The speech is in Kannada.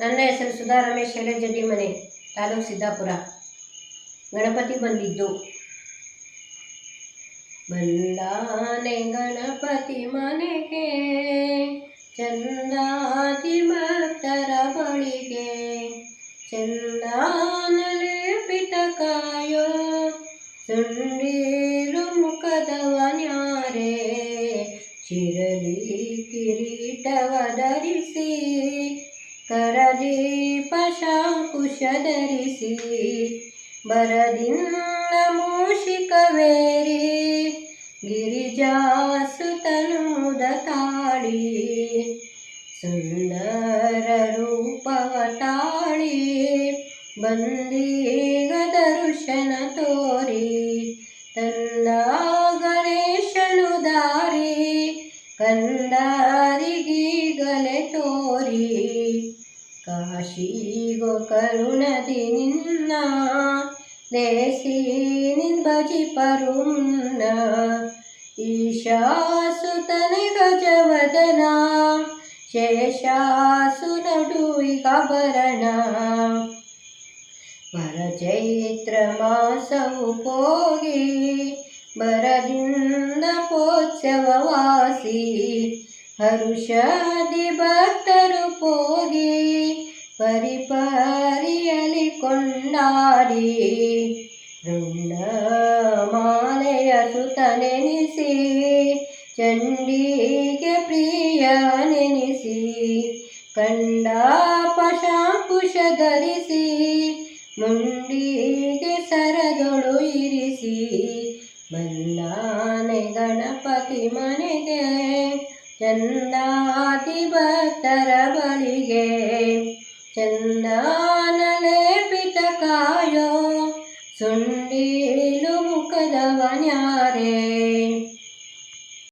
ನನ್ನ ಹೆಸರು ಸುಧಾ ರಮೇಶ್ ಶೈಲಜಡ್ಡಿ ಮನೆ, ತಾಲೂಕು ಸಿದ್ದಾಪುರ. ಗಣಪತಿ ಬಂದಿದ್ದು. ಬಂದಾನೆ ಗಣಪತಿ ಮನೆಗೆ ಚಂದಾತಿ ಭಕ್ತರ ಬಳಿಗೆ. ಚಂದಾನಲೆ ಪಿತ ಕಾಯೋ ಸುಂಡೀರು ಮುಖದವನ್ಯಾರೆ ಶಿರಲಿ ಕಿರೀಟವ ಧರಿಸಿ ಕರದೀಪ ಶಾಂಕುಶ ಧರಿಸಿ ಬರದಿಂದ ಮೂಷಿಕವೇರಿ ಗಿರಿಜಾಸುತನು ತಾಳಿ ಸುಂದರ ರೂಪವ ತಾಳಿ ಬಂದೀಗ ಕಾಶಿಗೋ ಕರುಣದಿ ನಿನ್ನ ದೇಸಿ ನಿಂಬಜಿ ಪರುನ್ನ ಈಶಾಸುತನೆ ಗಜವದನ ಶೇಷಾಸು ನಡುವಿಗಭರಣ ವರ ಚೈತ್ರ ಮಾಸವು ಹೋಗಿ ಬರದಿಂದ ಪೋತ್ಸವವಾಸಿ ಹರುಷಾದಿ ಭಕ್ತರು ಹೋಗಿ ಪರಿಪರಿಯಲಿ ಕೊಂಡಾಡಿ ಋಣ ಮಾಲೆಯ ಸುತನೆನಿಸಿ ಚಂಡಿಗೆ ಪ್ರಿಯ ನೆನೆಸಿ ಕಂಡ ಪಶಾಂಕುಶ ಧರಿಸಿ ಮುಂಡಿಗೆ ಸರದೊಳು ಇರಿಸಿ ಬಂದಾನೆ ಗಣಪತಿ ಮನೆಗೆ ಚಂದಾತಿ ಭಕ್ತರ ಬಳಿಗೆ ಚಂದಾನ ಲೇಪಿತ ಕಾಯೋ ಸುಂಡೀಲು ಮುಖದವನ್ಯಾರೆ